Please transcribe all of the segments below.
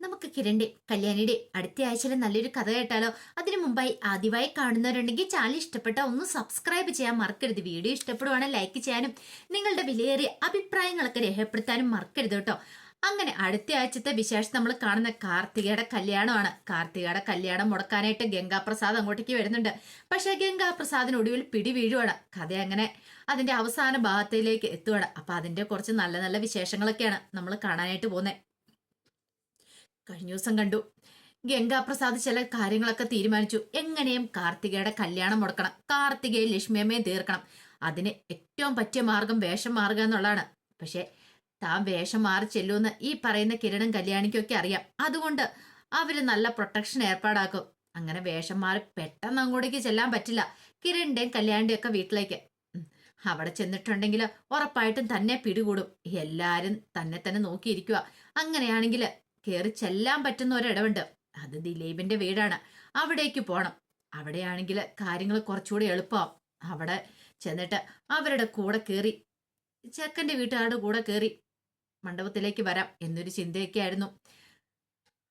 നമുക്ക് കിരണ്ടി കല്യാണിയുടെ അടുത്ത ആഴ്ചയിലെ നല്ലൊരു കഥ കേട്ടാലോ? അതിനു മുമ്പായി ആദ്യമായി കാണുന്നവരുണ്ടെങ്കിൽ ചാനൽ ഇഷ്ടപ്പെട്ട ഒന്ന് സബ്സ്ക്രൈബ് ചെയ്യാൻ മറക്കരുത്. വീഡിയോ ഇഷ്ടപ്പെടുവാണെങ്കിൽ ലൈക്ക് ചെയ്യാനും നിങ്ങളുടെ വിലയേറിയ അഭിപ്രായങ്ങളൊക്കെ രേഖപ്പെടുത്താനും മറക്കരുത് കേട്ടോ. അങ്ങനെ അടുത്ത ആഴ്ചത്തെ വിശേഷം നമ്മൾ കാണുന്ന കാർത്തികയുടെ കല്യാണമാണ്. കാർത്തികയുടെ കല്യാണം മുടക്കാനായിട്ട് ഗംഗാപ്രസാദ് അങ്ങോട്ടേക്ക് വരുന്നുണ്ട്. പക്ഷേ ഗംഗാപ്രസാദിന് ഒടുവിൽ പിടി വീഴുവാണ്. കഥ അങ്ങനെ അതിന്റെ അവസാന ഭാഗത്തിലേക്ക് എത്തുവാണ്. അപ്പൊ അതിന്റെ കുറച്ച് നല്ല നല്ല വിശേഷങ്ങളൊക്കെയാണ് നമ്മൾ കാണാനായിട്ട് പോകുന്നത് കഴിഞ്ഞ ദിവസം കണ്ടു. ഗംഗാപ്രസാദ് ചില കാര്യങ്ങളൊക്കെ തീരുമാനിച്ചു. എങ്ങനെയും കാർത്തികയുടെ കല്യാണം മുടക്കണം. കാർത്തികയെ ലക്ഷ്മിയമ്മയെ തീർക്കണം. അതിന് ഏറ്റവും പറ്റിയ മാർഗം വേഷം മാറുക എന്നുള്ളതാണ്. പക്ഷെ താൻ വേഷം മാറി ചെല്ലുമെന്ന് ഈ പറയുന്ന കിരണും കല്യാണിക്കൊക്കെ അറിയാം. അതുകൊണ്ട് അവർ നല്ല പ്രൊട്ടക്ഷൻ ഏർപ്പാടാക്കും. അങ്ങനെ വേഷം മാറി പെട്ടെന്ന് അങ്ങോട്ടേക്ക് ചെല്ലാൻ പറ്റില്ല. കിരണിന്റെയും കല്യാണിന്റെയും ഒക്കെ വീട്ടിലേക്ക്. അവിടെ ചെന്നിട്ടുണ്ടെങ്കിൽ ഉറപ്പായിട്ടും തന്നെ പിടികൂടും. എല്ലാരും തന്നെ തന്നെ നോക്കിയിരിക്കുക അങ്ങനെയാണെങ്കിൽ കയറി ചെല്ലാൻ പറ്റുന്ന ഒരിടവുണ്ട്. അത് ദിലീപിന്റെ വീടാണ്. അവിടേക്ക് പോണം. അവിടെയാണെങ്കിൽ കാര്യങ്ങൾ കുറച്ചുകൂടി എളുപ്പമാവും അവിടെ ചെന്നിട്ട് അവരുടെ കൂടെ കയറി ചെക്കന്റെ വീട്ടുകാരുടെ കൂടെ കയറി മണ്ഡപത്തിലേക്ക് വരാം എന്നൊരു ചിന്തയൊക്കെ ആയിരുന്നു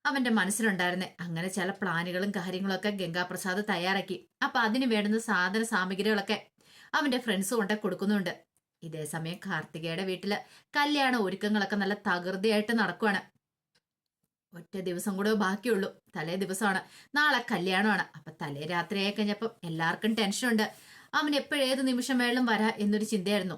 അവന്റെ മനസ്സിലുണ്ടായിരുന്നേ. അങ്ങനെ ചില പ്ലാനുകളും കാര്യങ്ങളൊക്കെ ഗംഗാപ്രസാദ് തയ്യാറാക്കി. അപ്പൊ അതിന് വേണ്ടുന്ന സാധന സാമഗ്രികളൊക്കെ അവന്റെ ഫ്രണ്ട്സ് കൊണ്ട് കൊടുക്കുന്നുണ്ട്. ഇതേ സമയം കാർത്തികയുടെ വീട്ടിൽ കല്യാണ ഒരുക്കങ്ങളൊക്കെ നല്ല തകൃതിയായിട്ട് നടക്കുവാണ്. ഒറ്റ ദിവസം കൂടെ ബാക്കിയുള്ളൂ. തലേ ദിവസമാണ്. നാളെ കല്യാണമാണ്. അപ്പൊ തലേ രാത്രിയായി കഴിഞ്ഞപ്പം എല്ലാവർക്കും ടെൻഷനുണ്ട്. അവൻ എപ്പോഴേത് നിമിഷം വേളും വരാ എന്നൊരു ചിന്തയായിരുന്നു.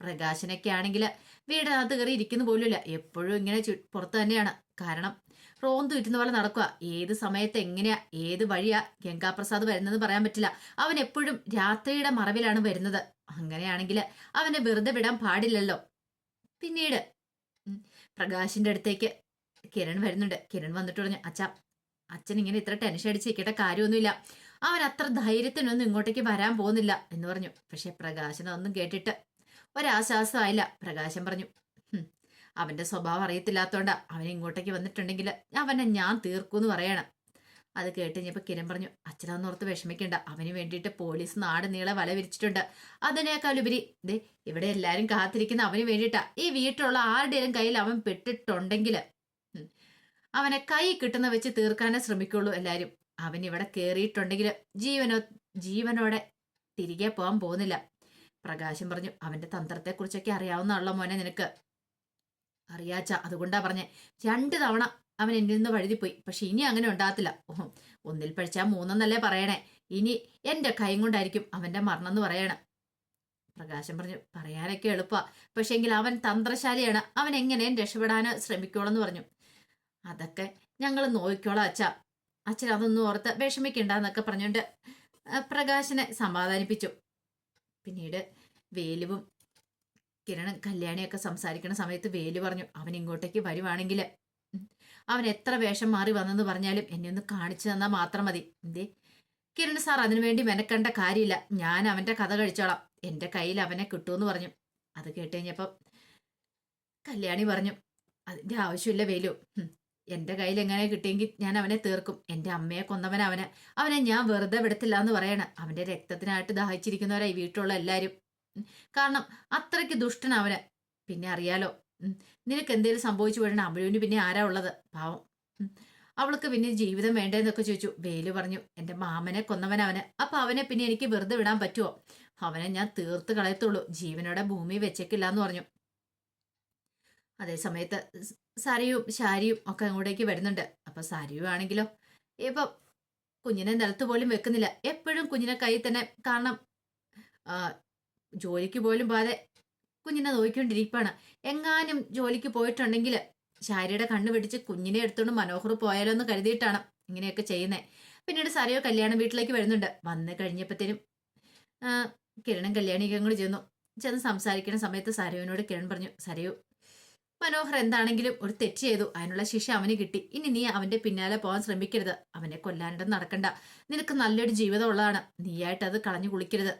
പ്രകാശനൊക്കെ ആണെങ്കിൽ വീടിനകത്ത് കയറി ഇരിക്കുന്ന പോലുമില്ല. എപ്പോഴും ഇങ്ങനെ പുറത്ത് തന്നെയാണ്. കാരണം റോന്തു വിറ്റുന്ന പോലെ നടക്കുക. ഏത് സമയത്ത് എങ്ങനെയാ ഏത് വഴിയാ ഗംഗാപ്രസാദ് വരുന്നത് പറയാൻ പറ്റില്ല. അവൻ എപ്പോഴും രാത്രിയുടെ മറവിലാണ് വരുന്നത്. അങ്ങനെയാണെങ്കിൽ അവനെ വെറുതെ വിടാൻ പാടില്ലല്ലോ. പിന്നീട് പ്രകാശിന്റെ അടുത്തേക്ക് കിരൺ വരുന്നുണ്ട്. കിരൺ വന്നിട്ട് പറഞ്ഞു അച്ഛ അച്ഛൻ ഇങ്ങനെ ഇത്ര ടെൻഷൻ അടിച്ച് നിൽക്കേണ്ട കാര്യമൊന്നുമില്ല. അവൻ അത്ര ധൈര്യത്തിനൊന്നും ഇങ്ങോട്ടേക്ക് വരാൻ പോകുന്നില്ല എന്ന് പറഞ്ഞു. പക്ഷെ പ്രകാശനം ഒന്നും കേട്ടിട്ട് ഒരാശ്വാസമായില്ല. പ്രകാശൻ പറഞ്ഞു അവന്റെ സ്വഭാവം അറിയത്തില്ലാത്തോണ്ടാ അവൻ ഇങ്ങോട്ടേക്ക് വന്നിട്ടുണ്ടെങ്കിൽ അവനെ ഞാൻ തീർക്കൂന്ന് പറയണം. അത് കേട്ട് കഴിഞ്ഞപ്പോ കിരൺ പറഞ്ഞു അച്ഛനൊന്നോർത്ത് വിഷമിക്കണ്ട. അവന് വേണ്ടിയിട്ട് പോലീസ് നാട് നീളെ വല വിരിച്ചിട്ടുണ്ട്. അതിനേക്കാൾ ഉപരി ദേ ഇവിടെ എല്ലാരും കാത്തിരിക്കുന്ന അവന് വേണ്ടിയിട്ടാ ഈ വീട്ടിലുള്ള ആരുടെയും കയ്യിൽ അവൻ പെട്ടിട്ടുണ്ടെങ്കിൽ അവനെ കൈ കിട്ടുന്ന വെച്ച് തീർക്കാനേ ശ്രമിക്കുള്ളൂ എല്ലാരും. അവൻ ഇവിടെ കയറിയിട്ടുണ്ടെങ്കിൽ ജീവനോ ജീവനോടെ തിരികെ പോകാൻ പോകുന്നില്ല. പ്രകാശം പറഞ്ഞു അവന്റെ അറിയാവുന്ന ആളോ മോനെ നിനക്ക്. അറിയാച്ച അതുകൊണ്ടാ പറഞ്ഞെ രണ്ട് തവണ അവൻ എന്നിൽ നിന്ന് വഴുതിപ്പോയി പക്ഷെ ഇനി അങ്ങനെ ഉണ്ടാകത്തില്ല. ഒന്നിൽ പഴിച്ചാ മൂന്നെന്നല്ലേ പറയണേ. ഇനി എന്റെ കൈ കൊണ്ടായിരിക്കും അവന്റെ മരണം എന്ന് പറയണേ. പ്രകാശം പറഞ്ഞു പറയാനൊക്കെ എളുപ്പമാണ് പക്ഷെങ്കിൽ അവൻ തന്ത്രശാലിയാണ്. അവൻ എങ്ങനെയും രക്ഷപ്പെടാൻ ശ്രമിക്കോളെന്ന് പറഞ്ഞു. അതൊക്കെ ഞങ്ങൾ നോക്കിക്കോളാം അച്ഛ. അച്ഛൻ അതൊന്നും ഓർത്ത് വിഷമിക്കണ്ടെന്നൊക്കെ പറഞ്ഞുകൊണ്ട് പ്രകാശനെ സമാധാനിപ്പിച്ചു. പിന്നീട് വേലുവും കിരണും കല്യാണിയൊക്കെ സംസാരിക്കുന്ന സമയത്ത് വേലു പറഞ്ഞു അവൻ ഇങ്ങോട്ടേക്ക് വരുവാണെങ്കിൽ അവൻ എത്ര വേഷം മാറി വന്നെന്ന് പറഞ്ഞാലും എന്നെ ഒന്ന് കാണിച്ചു തന്നാൽ മാത്രം മതി. എന്തേ? കിരൺ സാർ അതിനുവേണ്ടി മെനക്കേണ്ട കാര്യമില്ല. ഞാൻ അവന്റെ കഥ കഴിച്ചോളാം. എന്റെ കയ്യിൽ അവനെ കിട്ടുമെന്ന് പറഞ്ഞു. അത് കേട്ട് കഴിഞ്ഞപ്പം കല്യാണി പറഞ്ഞു അതിന്റെ ആവശ്യമില്ല വേലു ഉം, എന്റെ കയ്യിൽ എങ്ങനെ കിട്ടിയെങ്കിൽ ഞാൻ അവനെ തീർക്കും. എന്റെ അമ്മയെ കൊന്നവൻ അവനെ. അവനെ ഞാൻ വെറുതെ വിടത്തില്ല എന്ന് പറയണ. അവന്റെ രക്തത്തിനായിട്ട് ദാഹിച്ചിരിക്കുന്നവരായി വീട്ടിലുള്ള എല്ലാവരും കാരണം അത്രയ്ക്ക് ദുഷ്ടൻ അവന്. പിന്നെ അറിയാലോ നിനക്ക് എന്തേലും സംഭവിച്ചു വീഴണ അമ്മയുവിന് പിന്നെ ആരാ ഉള്ളത്? പാവം. അവൾക്ക് പിന്നെ ജീവിതം വേണ്ടേന്നൊക്കെ ചോദിച്ചു. വേലു പറഞ്ഞു എന്റെ മാമനെ കൊന്നവൻ അവന്. അപ്പൊ അവനെ പിന്നെ എനിക്ക് വെറുതെ വിടാൻ പറ്റുമോ അവനെ ഞാൻ തീർത്ത് കളയത്തുള്ളൂ. ജീവനോടെ ഭൂമി വെച്ചേക്കില്ല എന്ന് പറഞ്ഞു. അതേ സമയത്ത് സരയും ശാരിയും ഒക്കെ അങ്ങോട്ടേക്ക് വരുന്നുണ്ട്. അപ്പൊ സരയു ആണെങ്കിലോ? ഇപ്പൊ കുഞ്ഞിനെ നിലത്ത് പോലും വെക്കുന്നില്ല. എപ്പോഴും കുഞ്ഞിനെ കയ്യിൽ തന്നെ കാരണം ജോലിക്ക് പോലും പോകാതെ കുഞ്ഞിനെ നോക്കിക്കൊണ്ടിരിക്കുകയാണ് എങ്ങാനും ജോലിക്ക് പോയിട്ടുണ്ടെങ്കിൽ ശാരിയുടെ കണ്ണ് പിടിച്ച് കുഞ്ഞിനെ എടുത്തുകൊണ്ട് മനോഹർ പോയാലോ എന്ന് കരുതിയിട്ടാണ് ഇങ്ങനെയൊക്കെ ചെയ്യുന്നത് പിന്നീട് സാരിയോ കല്യാണം വീട്ടിലേക്ക് വരുന്നുണ്ട്. വന്ന് കഴിഞ്ഞപ്പോഴത്തേനും കിരണം കല്യാണിക്കും കൂടി ചെന്നു. ചെന്ന് സംസാരിക്കുന്ന സമയത്ത് സരയുവിനോട് കിരൺ പറഞ്ഞു സരയു മനോഹർ എന്താണെങ്കിലും ഒരു തെറ്റ് ചെയ്തു. അതിനുള്ള ശിക്ഷ അവന് കിട്ടി. ഇനി നീ അവന്റെ പിന്നാലെ പോകാൻ ശ്രമിക്കരുത്. അവനെ കൊല്ലാനിടം നടക്കണ്ട. നിനക്ക് നല്ലൊരു ജീവിതം ഉള്ളതാണ് നീയായിട്ട് അത് കളഞ്ഞു കുളിക്കരുത്.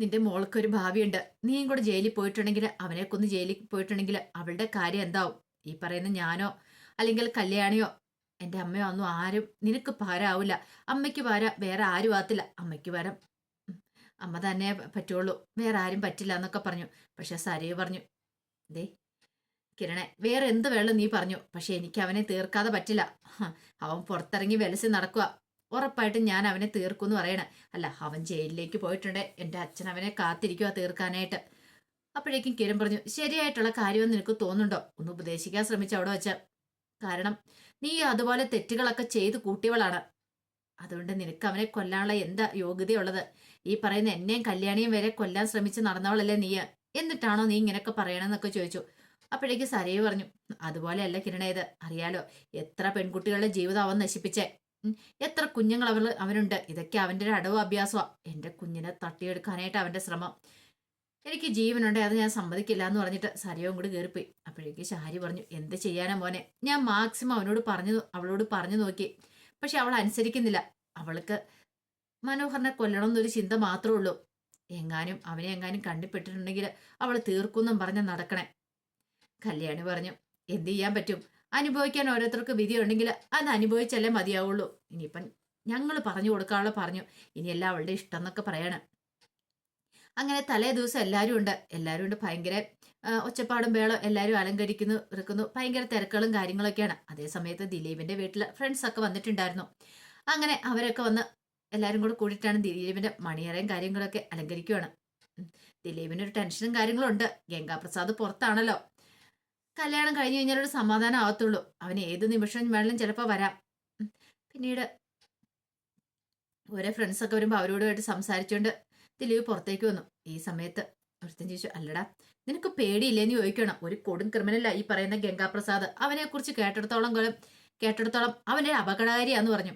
നിന്റെ മോൾക്ക് ഒരു ഭാവിയുണ്ട്. നീയും കൂടെ ജയിലിൽ പോയിട്ടുണ്ടെങ്കിൽ അവനെ കൊന്ന് ജയിലിൽ പോയിട്ടുണ്ടെങ്കിൽ അവളുടെ കാര്യം എന്താവും? ഈ പറയുന്ന ഞാനോ അല്ലെങ്കിൽ കല്യാണിയോ? എന്റെ അമ്മയോ ഒന്നും ആരും നിനക്ക് പാരാവില്ല. അമ്മയ്ക്ക് ഭാര വേറെ ആരും ആകത്തില്ല. അമ്മയ്ക്ക് വരം അമ്മ തന്നെ പറ്റുള്ളൂ. വേറെ ആരും പറ്റില്ല എന്നൊക്കെ പറഞ്ഞു. പക്ഷെ സരയു പറഞ്ഞു ദേ കിരണെ വേറെ എന്ത് വേണം നീ പറഞ്ഞു? പക്ഷെ എനിക്ക് അവനെ തീർക്കാതെ പറ്റില്ല. അവൻ പുറത്തിറങ്ങി വെലസി നടക്കുക ഉറപ്പായിട്ടും ഞാൻ അവനെ തീർക്കുമെന്ന് പറയണേ. അല്ല അവൻ ജയിലിലേക്ക് പോയിട്ടുണ്ട്. എന്റെ അച്ഛൻ അവനെ കാത്തിരിക്കുക തീർക്കാനായിട്ട്. അപ്പോഴേക്കും കിരൺ പറഞ്ഞു ശരിയായിട്ടുള്ള കാര്യമെന്ന് നിനക്ക് തോന്നുന്നുണ്ടോ? ഒന്ന് ഉപദേശിക്കാൻ ശ്രമിച്ചു അവിടെ വെച്ച. കാരണം നീ അതുപോലെ തെറ്റുകളൊക്കെ ചെയ്ത് കൂട്ടിയവളാണ്. അതുകൊണ്ട് നിനക്ക് അവനെ കൊല്ലാനുള്ള എന്താ യോഗ്യതയുള്ളത്? ഈ പറയുന്ന എന്നെയും കല്യാണിയും വരെ കൊല്ലാൻ ശ്രമിച്ച് നടന്നവളല്ലേ നീ എന്നിട്ടാണോ നീ ഇങ്ങനെയൊക്കെ പറയണമെന്നൊക്കെ ചോദിച്ചു. അപ്പോഴേക്ക് സരയു പറഞ്ഞു അതുപോലെയല്ല കിരണേത് അറിയാലോ എത്ര പെൺകുട്ടികളുടെ ജീവിതം അവൻ നശിപ്പിച്ചേ. എത്ര കുഞ്ഞുങ്ങൾ അവൾ അവനുണ്ട്. ഇതൊക്കെ അവന്റെ ഒരു അടവ് അഭ്യാസമാണ് എന്റെ കുഞ്ഞിനെ തട്ടിയെടുക്കാനായിട്ട് അവന്റെ ശ്രമം. എനിക്ക് ജീവനുണ്ട് അത് ഞാൻ സമ്മതിക്കില്ല എന്ന് പറഞ്ഞിട്ട് സരയവും കൂടി കയറിപ്പോയി. അപ്പോഴേക്ക് ഷാരി പറഞ്ഞു എന്ത് ചെയ്യാനാ മോനെ? ഞാൻ മാക്സിമം അവനോട് പറഞ്ഞു അവളോട് പറഞ്ഞു നോക്കി. പക്ഷെ അവൾ അനുസരിക്കുന്നില്ല. അവൾക്ക് മനോഹറിനെ കൊല്ലണം എന്നൊരു ചിന്ത മാത്രമേ ഉള്ളൂ. എങ്ങാനും അവനെ എങ്ങാനും കണ്ടിപ്പെട്ടിട്ടുണ്ടെങ്കിൽ അവൾ തീർക്കുന്നും പറഞ്ഞ് നടക്കണേ. കല്യാണി പറഞ്ഞു എന്ത് ചെയ്യാൻ പറ്റും? അനുഭവിക്കാൻ ഓരോരുത്തർക്ക് വിധി ഉണ്ടെങ്കിൽ അത് അനുഭവിച്ചല്ലേ മതിയാവുള്ളൂ. ഇനിയിപ്പം ഞങ്ങൾ പറഞ്ഞു കൊടുക്കാനുള്ള പറഞ്ഞു. ഇനിയെല്ലാം അവളുടെ ഇഷ്ടം എന്നൊക്കെ പറയണം. അങ്ങനെ തലേ ദിവസം എല്ലാവരും ഉണ്ട്. എല്ലാവരും ഉണ്ട് ഭയങ്കര ഒച്ചപ്പാടും വേളോ എല്ലാവരും അലങ്കരിക്കുന്നു ഇറക്കുന്നു. ഭയങ്കര തിരക്കുകളും കാര്യങ്ങളൊക്കെയാണ്. അതേ സമയത്ത് ദിലീപിന്റെ വീട്ടിൽ ഫ്രണ്ട്സ് ഒക്കെ വന്നിട്ടുണ്ടായിരുന്നു. അങ്ങനെ അവരൊക്കെ വന്ന് എല്ലാവരും കൂടെ കൂടിയിട്ടാണ് ദിലീപിന്റെ മണിയറയും കാര്യങ്ങളൊക്കെ അലങ്കരിക്കുകയാണ് ദിലീപിന് ഒരു ടെൻഷനും കാര്യങ്ങളും ഉണ്ട്. ഗംഗാപ്രസാദ് പുറത്താണല്ലോ. കല്യാണം കഴിഞ്ഞു കഴിഞ്ഞാൽ ഒരു സമാധാനം ആവത്തുള്ളൂ. അവൻ ഏത് നിമിഷം വേണമെങ്കിലും ചിലപ്പോൾ വരാം. പിന്നീട് ഓരോ ഫ്രണ്ട്സൊക്കെ വരുമ്പോൾ അവരോടുമായിട്ട് സംസാരിച്ചുകൊണ്ട് ദിലീപ് പുറത്തേക്ക് വന്നു. ഈ സമയത്ത് ഒരുത്തൻ ചോദിച്ചു അല്ലടാ നിനക്ക് പേടിയില്ലേന്ന് ചോദിക്കണം. ഒരു കൊടും ക്രിമിനല ഈ പറയുന്ന ഗംഗാപ്രസാദ്. അവനെ കുറിച്ച് കേട്ടിടത്തോളം കൊല്ലം കേട്ടിടത്തോളം അവനൊരു അപകടകാരിയാന്ന് പറഞ്ഞു.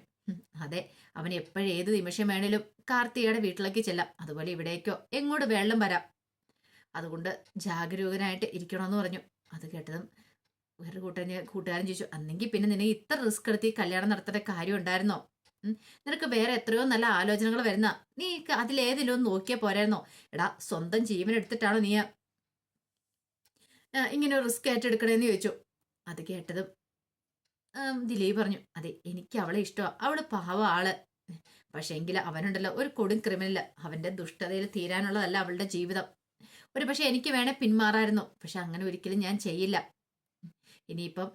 അതെ അവൻ എപ്പോഴും ഏത് നിമിഷം വേണേലും കാർത്തികയുടെ വീട്ടിലേക്ക് ചെല്ലാം. അതുപോലെ ഇവിടേക്കോ എങ്ങോട്ട് വെള്ളം വരാം. അതുകൊണ്ട് ജാഗരൂകനായിട്ട് ഇരിക്കണമെന്ന് പറഞ്ഞു. അത് കേട്ടതും വേറെ കൂട്ടാൻ കൂട്ടുകാരൻ ചോദിച്ചു അന്നെങ്കിൽ പിന്നെ നിനക്ക് ഇത്ര റിസ്ക് എടുത്ത് ഈ കല്യാണം നടത്തേണ്ട കാര്യം ഉണ്ടായിരുന്നോ? നിനക്ക് വേറെ എത്രയോ നല്ല ആലോചനകൾ വരുന്ന നീ അതിലേതിലും ഒന്ന് നോക്കിയാൽ പോരായിരുന്നോ? എടാ സ്വന്തം ജീവൻ എടുത്തിട്ടാണോ നീ ഇങ്ങനെ റിസ്ക് ഏറ്റെടുക്കണേന്ന് ചോദിച്ചു. അത് കേട്ടതും ദിലീപ് പറഞ്ഞു അതെ എനിക്ക് അവളെ ഇഷ്ടമാണ് അവൾ പാവ ആൾ. പക്ഷെ എങ്കിൽ അവനുണ്ടല്ലോ ഒരു കൊടും ക്രിമിനൽ അവന്റെ ദുഷ്ടതയിൽ തീരാനുള്ളതല്ല അവളുടെ ജീവിതം. ഒരു പക്ഷെ എനിക്ക് വേണേ പിന്മാറായിരുന്നു പക്ഷെ അങ്ങനെ ഒരിക്കലും ഞാൻ ചെയ്യില്ല. ഇനിയിപ്പം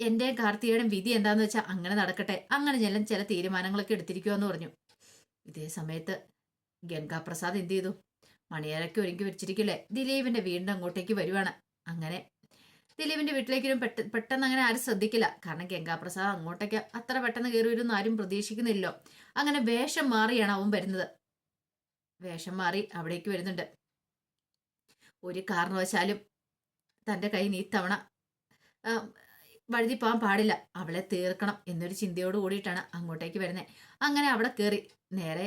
എന്റെ കാർത്തികയുടെ വിധി എന്താന്ന് വെച്ചാൽ അങ്ങനെ നടക്കട്ടെ. അങ്ങനെ ചില ചില തീരുമാനങ്ങളൊക്കെ എടുത്തിരിക്കുമെന്ന് പറഞ്ഞു. ഇതേ സമയത്ത് ഗംഗാപ്രസാദ് എന്ത് ചെയ്തു? മണിയറയ്ക്ക് ഒരുക്കി വെച്ചിരിക്കില്ലേ ദിലീപിന്റെ വീടിന്റെ അങ്ങോട്ടേക്ക് വരുവാണ്. അങ്ങനെ ദിലീപിന്റെ വീട്ടിലേക്കൊരു വരും പെട്ട പെട്ടെന്ന് അങ്ങനെ ആരും ശ്രദ്ധിക്കില്ല. കാരണം ഗംഗാപ്രസാദ് അങ്ങോട്ടേക്ക് അത്ര പെട്ടെന്ന് കയറി വരുമെന്ന് ആരും പ്രതീക്ഷിക്കുന്നില്ലോ അങ്ങനെ വേഷം മാറിയാണ് അവൻ വരുന്നത്. വേഷം മാറി അവിടേക്ക് വരുന്നുണ്ട്. ഒരു കാരണവശാലും തന്റെ കൈ നീ തവണ വഴുതി പോകാൻ പാടില്ല. അവളെ തീർക്കണം എന്നൊരു ചിന്തയോട് കൂടിയിട്ടാണ് അങ്ങോട്ടേക്ക് വരുന്നത് അങ്ങനെ അവിടെ കയറി നേരെ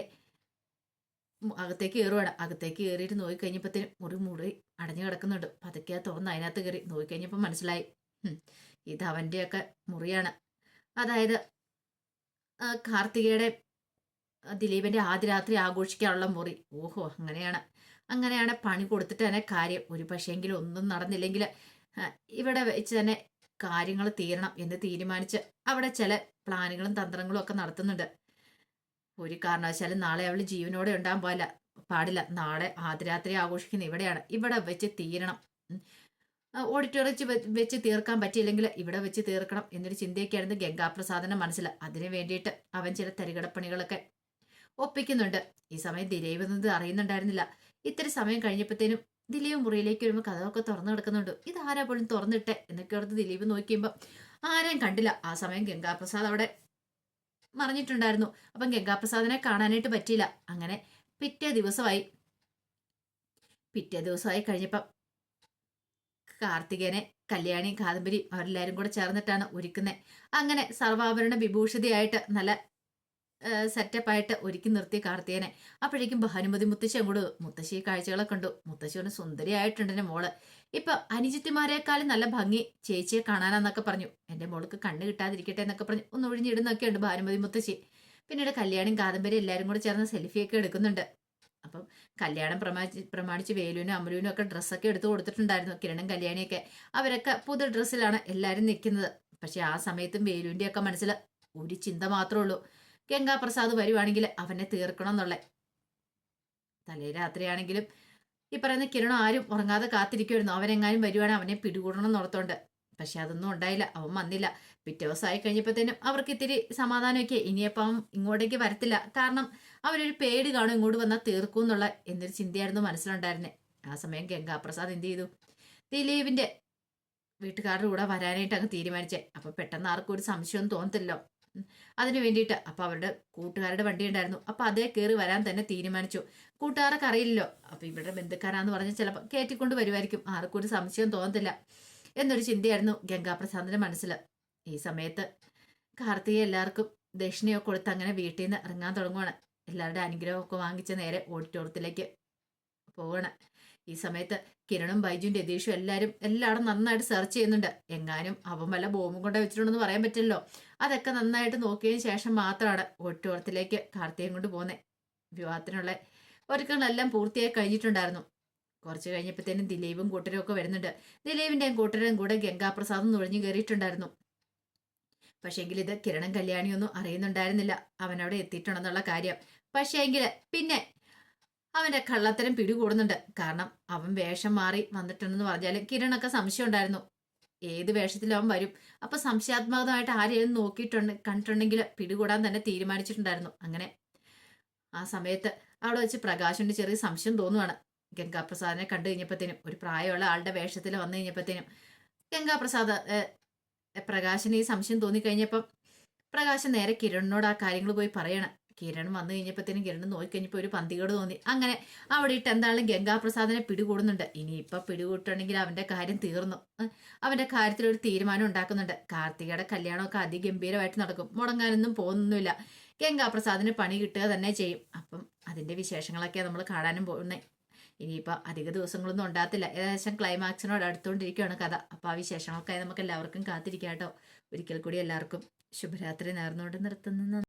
അകത്തേക്ക് കയറുവാണ്. അകത്തേക്ക് കയറിയിട്ട് നോക്കിക്കഴിഞ്ഞപ്പോഴത്തേനും മുറി മുറി അടഞ്ഞു കിടക്കുന്നുണ്ട്. പതുക്കെ തുറന്ന് അതിനകത്ത് കയറി നോക്കിക്കഴിഞ്ഞപ്പോൾ മനസ്സിലായി. ഇത് അവന്റെയൊക്കെ മുറിയാണ്. അതായത് കാർത്തികയുടെ ദിലീപിന്റെ ആദ്യ രാത്രി ആഘോഷിക്കാനുള്ള മുറി. ഓഹോ അങ്ങനെയാണ്. അങ്ങനെയാണ് പണി കൊടുത്തിട്ട് തന്നെ കാര്യം. ഒരു പക്ഷേങ്കിലും ഒന്നും നടന്നില്ലെങ്കിൽ ഇവിടെ വെച്ച് തന്നെ കാര്യങ്ങൾ തീരണം എന്ന് തീരുമാനിച്ച് അവിടെ ചില പ്ലാനുകളും തന്ത്രങ്ങളും ഒക്കെ നടത്തുന്നുണ്ട്. ഒരു കാരണവശാലും നാളെ അവൾ ജീവനോടെ ഉണ്ടാകാൻ പാടില്ല പാടില്ല. നാളെ ആദ്യരാത്രി ആഘോഷിക്കുന്ന ഇവിടെയാണ്. ഇവിടെ വെച്ച് തീരണം. ഓഡിറ്റോറിയം വെച്ച് തീർക്കാൻ പറ്റിയില്ലെങ്കിൽ ഇവിടെ വെച്ച് തീർക്കണം എന്നൊരു ചിന്തയൊക്കെയായിരുന്നു ഗംഗാപ്രസാദിന്റെ മനസ്സിൽ. അതിനു വേണ്ടിയിട്ട് അവൻ ചില തരികടപ്പണികളൊക്കെ ഒപ്പിക്കുന്നുണ്ട്. ഈ സമയം ദിലീപ് അറിയുന്നുണ്ടായിരുന്നില്ല. ഇത്തിരി സമയം കഴിഞ്ഞപ്പോഴത്തേനും ദിലീപ് മുറിയിലേക്ക് വരുമ്പോൾ കഥകളൊക്കെ തുറന്നു കിടക്കുന്നുണ്ട്. ഇത് ആരാ പോലും തുറന്നിട്ടെ എന്നൊക്കെ ഓർത്ത് ദിലീപ് നോക്കിയുമ്പോൾ ആരെയും കണ്ടില്ല. ആ സമയം ഗംഗാപ്രസാദ് അവിടെ മറിഞ്ഞിട്ടുണ്ടായിരുന്നു. അപ്പം ഗംഗാപ്രസാദിനെ കാണാനായിട്ട് പറ്റിയില്ല. അങ്ങനെ പിറ്റേ ദിവസമായി. പിറ്റേ ദിവസമായി കഴിഞ്ഞപ്പം കാർത്തികേനെ കല്യാണി കാദംബരി അവരെല്ലാവരും കൂടെ ചേർന്നിട്ടാണ് ഒരുക്കുന്നത് അങ്ങനെ സർവാഭരണ വിഭൂഷിതയായിട്ട് നല്ല സെറ്റപ്പായിട്ട് ഒരുക്കി നിർത്തി കാർത്തികനെ അപ്പോഴേക്കും ഭാനുമതി മുത്തശ്ശി അങ്ങോട്ട് മുത്തശ്ശി കാഴ്ചകളൊക്കെ കാഴ്ചകളെ കണ്ടു. മുത്തശ്ശി ഒന്ന് സുന്ദരിയായിട്ടുണ്ട് എന്റെ മോൾ. ഇപ്പൊ അനുജിത്തിമാരെക്കാളും നല്ല ഭംഗി ചേച്ചിയെ കാണാനാന്നൊക്കെ പറഞ്ഞു. എന്റെ മോൾക്ക് കണ്ണ് കിട്ടാതിരിക്കട്ടെ എന്നൊക്കെ പറഞ്ഞു. ഒന്ന് ഒഴിഞ്ഞിടുന്നൊക്കെ ഉണ്ട് ഭാനുമതി മുത്തശ്ശി. പിന്നീട് കല്യാണം കാദംബരി എല്ലാവരും കൂടെ ചേർന്ന് സെൽഫിയൊക്കെ എടുക്കുന്നുണ്ട്. അപ്പം കല്യാണം പ്രമാണിച്ച് പ്രമാണിച്ച് വേലുവിനും അമലുവിനും ഒക്കെ ഡ്രസ്സൊക്കെ എടുത്തു കൊടുത്തിട്ടുണ്ടായിരുന്നു കിരണും കല്യാണിയൊക്കെ. അവരൊക്കെ പുതു ഡ്രസ്സിലാണ് എല്ലാവരും നിൽക്കുന്നത് പക്ഷെ ആ സമയത്തും വേലുവിന്റെ ഒക്കെ മനസ്സിൽ ഒരു ചിന്ത മാത്രമേ ഉള്ളൂ. ഗംഗാപ്രസാദ് വരുവാണെങ്കിൽ അവനെ തീർക്കണം എന്നുള്ള തലേ രാത്രിയാണെങ്കിലും ഈ പറയുന്ന കിരണം ആരും ഉറങ്ങാതെ കാത്തിരിക്കുമായിരുന്നു അവനെങ്ങാനും വരുവാണെങ്കിൽ അവനെ പിടികൂടണം എന്നോർത്തോണ്ട് പക്ഷെ അതൊന്നും ഉണ്ടായില്ല. അവൻ വന്നില്ല. പിറ്റേ ദിവസമായി കഴിഞ്ഞപ്പോഴത്തേനും അവർക്ക് ഇത്തിരി സമാധാനമൊക്കെ. ഇനിയപ്പം ഇങ്ങോട്ടേക്ക് വരത്തില്ല. കാരണം അവരൊരു പേടി കാണും ഇങ്ങോട്ട് വന്നാൽ തീർക്കും എന്നുള്ള എന്നൊരു ചിന്തയായിരുന്നു മനസ്സിലുണ്ടായിരുന്നെ. ആ സമയം ഗംഗാപ്രസാദ് എന്ത് ചെയ്തു? ദിലീപിന്റെ വീട്ടുകാരുടെ കൂടെ വരാനായിട്ട് അങ്ങ് തീരുമാനിച്ചേ. അപ്പൊ പെട്ടെന്ന് ആർക്കും ഒരു സംശയം തോന്നത്തില്ലോ. അതിനു വേണ്ടിയിട്ട് അപ്പൊ അവരുടെ കൂട്ടുകാരുടെ വണ്ടി ഉണ്ടായിരുന്നു. അപ്പൊ അതേ കയറി വരാൻ തന്നെ തീരുമാനിച്ചു. കൂട്ടുകാർക്ക് അറിയില്ലല്ലോ. അപ്പൊ ഇവരുടെ ബന്ധുക്കാരാന്ന് പറഞ്ഞ് ചിലപ്പോൾ കയറ്റിക്കൊണ്ട് വരുമായിരിക്കും ആർക്കും ഒരു സംശയം തോന്നത്തില്ല. എന്നൊരു ചിന്തയായിരുന്നു ഗംഗാപ്രസാദിന്റെ മനസ്സിൽ ഈ സമയത്ത് കാർത്തിക എല്ലാവർക്കും ദക്ഷിണയൊക്കെ കൊടുത്ത് അങ്ങനെ വീട്ടിൽ നിന്ന് ഇറങ്ങാൻ തുടങ്ങുവാണ്. എല്ലാവരുടെ അനുഗ്രഹമൊക്കെ വാങ്ങിച്ച് നേരെ ഓഡിറ്റോറിയത്തിലേക്ക് പോവാണ്. ഈ സമയത്ത് കിരണും ബൈജുവും രതീഷും എല്ലാവരും എല്ലാവരും നന്നായിട്ട് സെർച്ച് ചെയ്യുന്നുണ്ട്. എങ്ങാനും അവൻ വല്ല ബോംബും കൊണ്ട് വെച്ചിട്ടുണ്ടെന്ന് പറയാൻ പറ്റില്ലല്ലോ. അതൊക്കെ നന്നായിട്ട് നോക്കിയതിന് ശേഷം മാത്രമാണ് ഓഡിറ്റോറിയത്തിലേക്ക് കാർത്തികം കൊണ്ട് പോകുന്നത് വിവാഹത്തിനുള്ള ഒരുക്കങ്ങളെല്ലാം പൂർത്തിയായി കഴിഞ്ഞിട്ടുണ്ടായിരുന്നു. കുറച്ച് കഴിഞ്ഞപ്പോഴത്തേനും ദിലീപും കൂട്ടരും ഒക്കെ വരുന്നുണ്ട്. ദിലീപിന്റെയും കൂട്ടരും കൂടെ ഗംഗാപ്രസാദും നുഴഞ്ഞു കയറിയിട്ടുണ്ടായിരുന്നു. പക്ഷേങ്കിൽ ഇത് കിരണം കല്യാണിയൊന്നും അറിയുന്നുണ്ടായിരുന്നില്ല. അവനവിടെ എത്തിയിട്ടുണ്ടെന്നുള്ള കാര്യം. പക്ഷേങ്കിൽ പിന്നെ അവന്റെ കള്ളത്തരം പിടികൂടുന്നുണ്ട്. കാരണം അവൻ വേഷം മാറി വന്നിട്ടുണ്ടെന്ന് പറഞ്ഞാൽ കിരണൊക്കെ സംശയം ഉണ്ടായിരുന്നു ഏത് വേഷത്തിലും അവൻ വരും. അപ്പൊ സംശയാത്മകമായിട്ട് ആരെയും നോക്കിയിട്ടുണ്ട് കണ്ടിട്ടുണ്ടെങ്കിൽ പിടികൂടാൻ തന്നെ തീരുമാനിച്ചിട്ടുണ്ടായിരുന്നു. അങ്ങനെ ആ സമയത്ത് അവിടെ വെച്ച് പ്രകാശിന്റെ ചെറിയ സംശയം തോന്നുവാണ്. ഗംഗാപ്രസാദിനെ കണ്ടു കഴിഞ്ഞപ്പോഴത്തേനും ഒരു പ്രായമുള്ള ആളുടെ വേഷത്തിൽ വന്നു കഴിഞ്ഞപ്പോഴത്തേനും ഗംഗാപ്രസാദ് പ്രകാശിന് ഈ സംശയം തോന്നിക്കഴിഞ്ഞപ്പം പ്രകാശൻ നേരെ കിരണിനോട് ആ കാര്യങ്ങൾ പോയി പറയണം. കിരൺ വന്നു കഴിഞ്ഞപ്പോഴത്തേനും കിരൺ നോക്കിക്കഴിഞ്ഞപ്പോൾ ഒരു പന്തികേട് തോന്നി. അങ്ങനെ അവിടെ ഇട്ട് എന്തായാലും ഗംഗാപ്രസാദിനെ പിടികൂടുന്നുണ്ട്. ഇനിയിപ്പോൾ പിടികൂട്ടുണ്ടെങ്കിൽ അവന്റെ കാര്യം തീർന്നു. അവന്റെ കാര്യത്തിൽ ഒരു തീരുമാനം ഉണ്ടാക്കുന്നുണ്ട്. കാർത്തികയുടെ കല്യാണമൊക്കെ അതിഗംഭീരമായിട്ട് നടക്കും. മുടങ്ങാനൊന്നും പോകുന്നൊന്നുമില്ല. ഗംഗാപ്രസാദിന് പണി കിട്ടുക തന്നെ ചെയ്യും. അപ്പം അതിന്റെ വിശേഷങ്ങളൊക്കെ നമ്മൾ കാണാനും പോകുന്നേ. ഇനിയിപ്പോൾ അധിക ദിവസങ്ങളൊന്നും ഉണ്ടാകത്തില്ല. ഏകദേശം ക്ലൈമാക്സിനോട് അടുത്തുകൊണ്ടിരിക്കുകയാണ് കഥ. അപ്പോൾ ആ വിശേഷങ്ങൾക്കായി നമുക്ക് എല്ലാവർക്കും കാത്തിരിക്കാം കേട്ടോ. ഒരിക്കൽ കൂടി എല്ലാവർക്കും ശുഭരാത്രി നേർന്നുകൊണ്ട് നിർത്തുന്നു.